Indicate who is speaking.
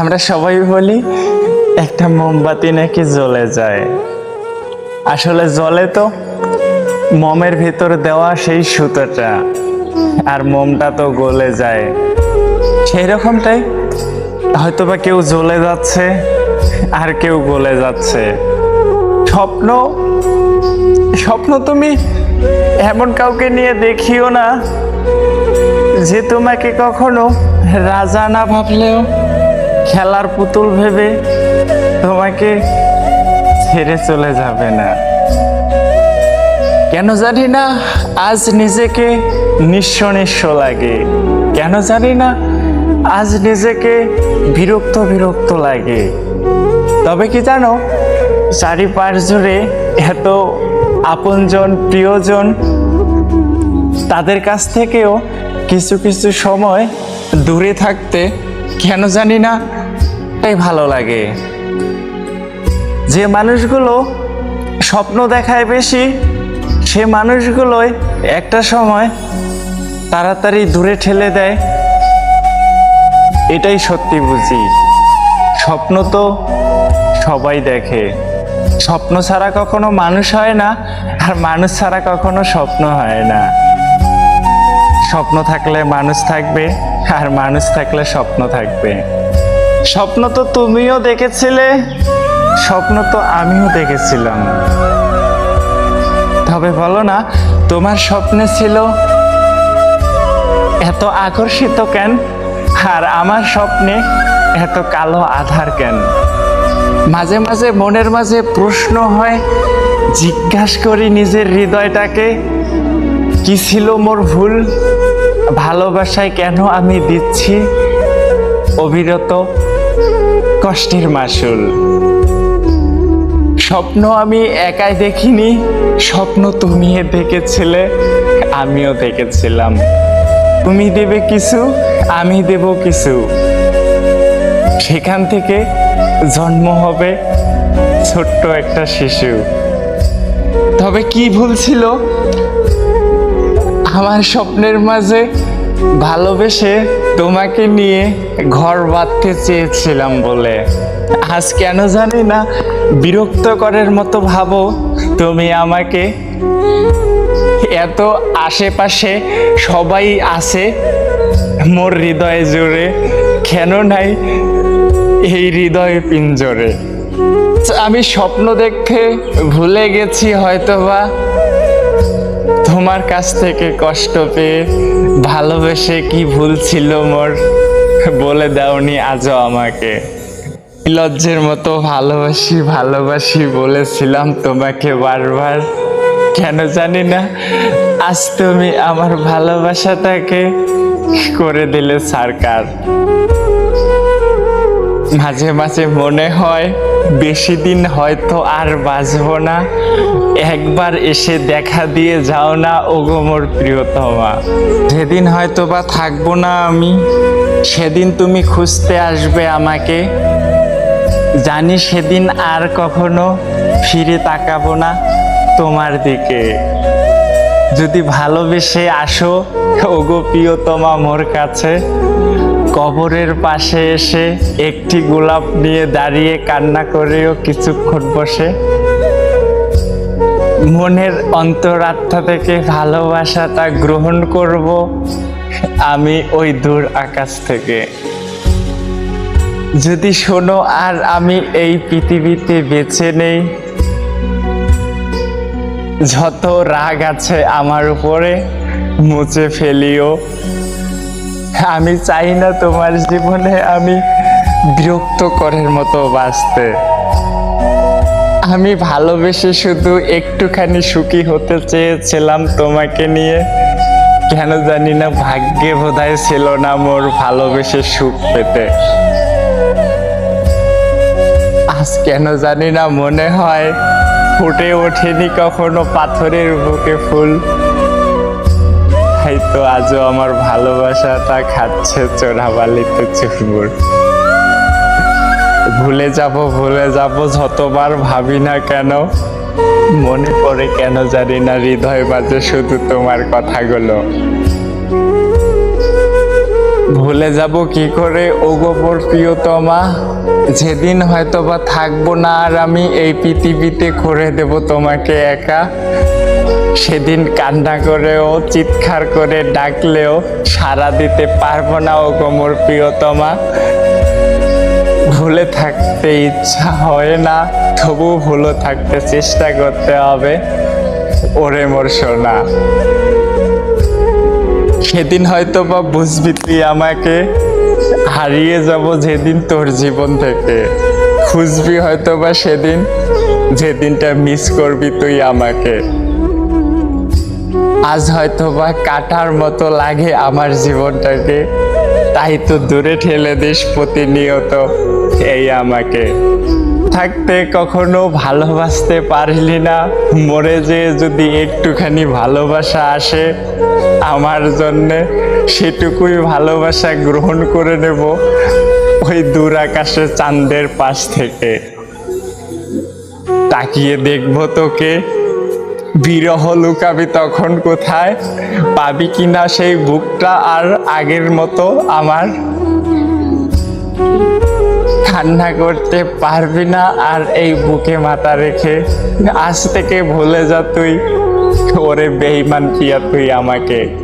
Speaker 1: আমরা সবাই বলি, একটা মোমবাতি নাকি জ্বলে যায়। আসলে জ্বলে তো, মোমের ভেতর দেওয়া সেই সুতোটা, আর মোমটা তো গলে যায়। সেই রকমটাই, হয়তোবা কেউ জ্বলে যাচ্ছে, আর কেউ গলে যাচ্ছে। স্বপ্ন স্বপ্ন তুমি এমন কাউকে নিয়ে দেখিও না, যে তোমাকে কখনো রাজা না ভাবলেও খেলার পুতুল ভেবে তোমাকে ছেড়ে চলে যাবে না। কেন জানি না আজ নিজেকে নিঃস্ব নিঃস্ব লাগে। কেন জানি না আজ নিজেকে বিরক্ত বিরক্ত লাগে। তবে কি জানো, চারিপাশ জুড়ে এত আপনজন, প্রিয়জন, তাদের কাছ থেকেও কিছু কিছু সময় দূরে থাকতে কেন জানি না, তাই ভালো লাগে। যে মানুষগুলো স্বপ্ন দেখায় বেশি, সে মানুষগুলোই একটা সময় তাড়াতাড়ি দূরে ঠেলে দেয়। এটাই সত্যি বুঝি। স্বপ্ন তো সবাই দেখে। স্বপ্ন ছাড়া কখনো মানুষ হয় না, আর মানুষ ছাড়া কখনো স্বপ্ন হয় না। স্বপ্ন থাকলে মানুষ থাকবে আর মানুষ থাকলে স্বপ্ন থাকবে। স্বপ্ন তো তুমিও দেখেছিলে, স্বপ্ন তো আমিও দেখেছিলাম। তবে বলো না, তোমার স্বপ্নে ছিল এত আকর্ষিত কেন? আর আমার স্বপ্নে এত কালো আধার কেন? মাঝে মাঝে মনের মাঝে প্রশ্ন হয়, জিজ্ঞাসা করি নিজের হৃদয়টাকে কি ছিল মোর ভুল? ভালোবাসায় কেন আমি দিচ্ছি? অবিরত কষ্টের মাসুল। স্বপ্ন আমি একাই দেখিনি, স্বপ্ন তুমি দেখেছিলে, আমিও দেখেছিলাম। তুমি দেবে কিছু, আমি দেব কিছু। সেখান থেকে জন্ম হবে ছোট্ট একটা শিশু। তবে কি ভুল ছিল? আমার স্বপ্নের মাঝে ভালোবেসে তোমাকে নিয়ে ঘর বাঁধতে চেয়েছিলাম বলে। আজ কেন জানি না বিরক্ত করার মতো ভাবো তুমি আমাকে। এত আশেপাশে সবাই আছে মোর হৃদয় জুড়ে, কেন নাই এই হৃদয় পিঞ্জরে? আমি স্বপ্ন দেখতে ভুলে গেছি হয়তোবা। তোমার কাছ থেকে কষ্ট পেয়ে ভালোবেসে কি ভুল ছিল মোর বলে দাওনি আজও আমাকে। লজ্জের মতো ভালোবাসি ভালোবাসি বলেছিলাম তোমাকে বারবার। কেন জানি না, আজ তুমি আমার ভালোবাসাটাকে করে দিলে সরকার। মাঝে মাঝে মনে হয় বেশি দিন হয়তো আর বাঁচবো না। একবার এসে দেখা দিয়ে যাও না, ওগো মোর প্রিয়তমা। যেদিন হয়তো বা থাকব না আমি, সেদিন তুমি খুঁজতে আসবে আমাকে। জানি সেদিন আর কখনো ফিরে তাকাবো না তোমার দিকে। যদি ভালোবেসে আসো, ওগো প্রিয়তমা মোর কাছে কবরের পাশে এসে একটি গোলাপ নিয়ে দাঁড়িয়ে কান্না করেও কিছুক্ষণ বসে। মনের অন্তরাত্মা থেকে ভালোবাসাটা গ্রহণ করব আমি ওই দূর আকাশ থেকে। যদি শোনো আর আমি এই পৃথিবীতে বেছে নেই, যত রাগ আছে আমার উপরে মুছে ফেলিও। আমি চাই না তোমার জীবনে আমি বিরক্ত করার মতো বাঁচতে। আমি ভালোবেসে শুধু একটুখানি সুখী হতে চেয়েছিলাম তোমাকে নিয়ে। কেন জানি না ভাগ্যে বোধহয় ছিল না মোর ভালোবেসে সুখ পেতে। আজ কেন জানি না মনে হয় ফুটে ওঠেনি কখনো পাথরের বুকে ফুল। হয়তো আজও আমার ভালোবাসাটা খাচ্ছে চোরাবালিতে চুরমুর। ভুলে যাব ভুলে যাব, যতবার ভাবি না কেন, মনে পড়ে কেন জানি না, হৃদয় বাজে শুধু তোমার কথাগুলো। ভুলে যাব কি করে ও গোপর প্রিয়তমা, যেদিন হয়তো বা থাকব না আর আমি এই পৃথিবীতে করে দেব তোমাকে একা। সেদিন কান্না করেও, চিৎকার করে ডাকলেও সাড়া দিতে পারব না ও গোমর প্রিয়তমা। ভুলে থাকতে ইচ্ছা হয় না, তবু ভুলো থাকতে চেষ্টা করতে হবে। ওরে মোর সোনা। সেদিন হয়তো বা বুঝবি তুই আমাকে, হারিয়ে যাব যেদিন তোর জীবন থেকে। খুঁজবি হয়তো বা সেদিন, যেদিনটা মিস করবি তুই আমাকে। আজ হয়তো বা কাটার মতো লাগে আমার জীবনটাকে। তাই তো দূরে ঠেলে দিস প্রতিনিয়ত এই আমাকে। থাকতে কখনো ভালোবাসতে পারলি না। মরে যে যদি একটুখানি ভালোবাসা আসে, আমার জন্যে সেটুকুই ভালোবাসা গ্রহণ করে নেব ওই দূর আকাশে চাঁদের পাশ থেকে। তাকিয়ে দেখব তোকে বিরহ লুকাবি তখন কোথায়? পাবি কিনা সেই বুকটা আর আগের মতো আমার? কান্না করতে পারবি না আর এই বুকে মাথা রেখে। আজ থেকে ভুলে যা তুই। ওরে বেইমান পিয়া তুই আমাকে।